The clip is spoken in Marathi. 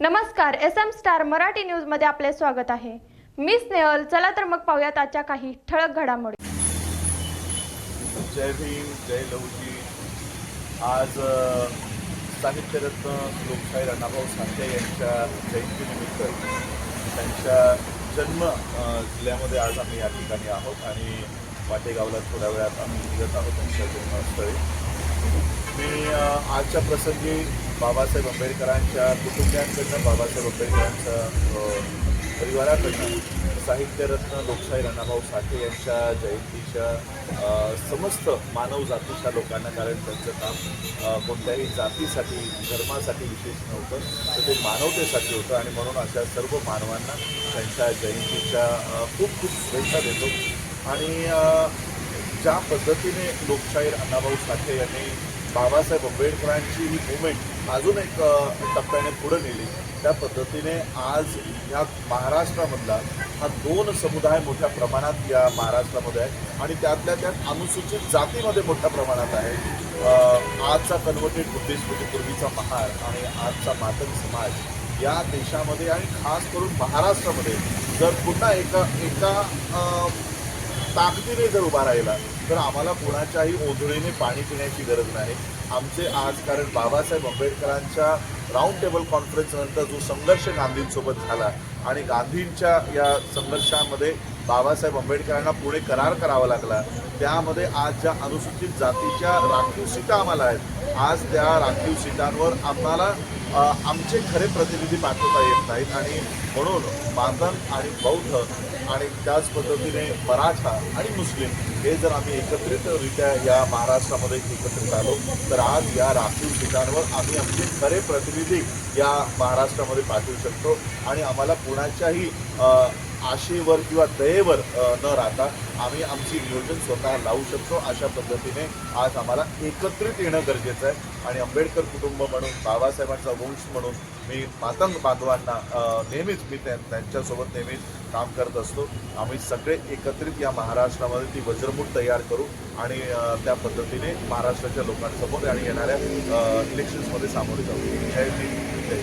नमस्कार एस एम स्टार मराठी न्यूजमध्ये आपले स्वागत आहे. मी स्नेहल चला तर मग पाहूयात आजच्या काही ठळक घडामोडी. जय भीम जय लवजी आज साहित्यरत्न लोकशाहीर अण्णाभाऊ साठे यांच्या जयंतीनिमित्त त्यांच्या जन्म जिल्ह्यामध्ये आज आम्ही या ठिकाणी आहोत आणि वाटेगावला थोड्या वेळात आम्ही निघत आहोत त्यांच्या जन्मस्थळी. मी आजच्या प्रसंगी बाबासाहेब आंबेडकरांच्या कुटुंबियांकडनं बाबासाहेब आंबेडकरांच्या परिवाराकडनं साहित्यरत्न लोकशाहीर अण्णाभाऊ साठे यांच्या जयंतीच्या समस्त मानव जातीच्या लोकांना कारण त्यांचं काम कोणत्याही जातीसाठी धर्मासाठी विशेष नव्हतं तर ते मानवतेसाठी होतं. आणि म्हणून अशा सर्व मानवांना त्यांच्या जयंतीच्या खूप खूप शुभेच्छा देतो. आणि ज्या पद्धतीने लोकशाहीर अण्णाभाऊ साठे यांनी बाबासाहेब आंबेडकरांची ही मुवमेंट अजून एक टप्प्याने पुढे नेली. त्या पद्धतीने आज ह्या महाराष्ट्रामधला हा दोन समुदाय मोठ्या प्रमाणात या महाराष्ट्रामध्ये आहे आणि त्यातल्या त्यात अनुसूचित जातीमध्ये मोठ्या प्रमाणात आहे. आजचा कन्वर्टेड बुद्धिस्ट म्हणजे पूर्वीचा महार आणि आजचा मातंग समाज या देशामध्ये आणि खास करून महाराष्ट्रामध्ये जर पुन्हा एका एका ताकदीने जर उभा राहिला तर आम्हाला कोणाच्याही ओझळीने पाणी पिण्याची गरज नाही. आमचे आज कारण बाबासाहेब आंबेडकरांच्या राऊंड टेबल कॉन्फरन्सनंतर जो संघर्ष गांधींसोबत झाला आणि गांधींच्या या संघर्षामध्ये बाबासाहेब आंबेडकरांना पुढे करार करावा लागला त्यामध्ये आज ज्या अनुसूचित जातीच्या राखीव सीटा आम्हाला आहेत आज त्या राखीव सीटांवर आम्हाला आमचे खरे प्रतिनिधी पाठवता येत नाहीत आणि म्हणून बांधन आणि बौद्ध आणि त्याच पद्धतीने मराठा आणि मुस्लिम हे जर आम्ही एकत्रितरित्या या महाराष्ट्रामध्ये एकत्रित आलो तर आज या राखीव ठिकाणावर आम्ही आमचे खरे प्रतिनिधी या महाराष्ट्रामध्ये पाठवू शकतो. आणि आम्हाला कुणाच्याही आशेवर किंवा दयेवर न राहता आम्ही आमची नियोजन स्वतः लावू शकतो. अशा पद्धतीने आज आम्हाला एकत्रित येणं गरजेचं आहे. आणि आंबेडकर कुटुंब म्हणून बाबासाहेबांचा वंश म्हणून मी मातंग बांधवांना नेहमीच मी त्यांच्यासोबत नेहमीच काम करत असतो. आम्ही सगळे एकत्रित या महाराष्ट्रामध्ये ती वज्रमूठ तयार करू आणि त्या पद्धतीने महाराष्ट्राच्या लोकांसमोर आणि येणाऱ्या इलेक्शन्समध्ये सामोरे जाऊ. जय भीम जय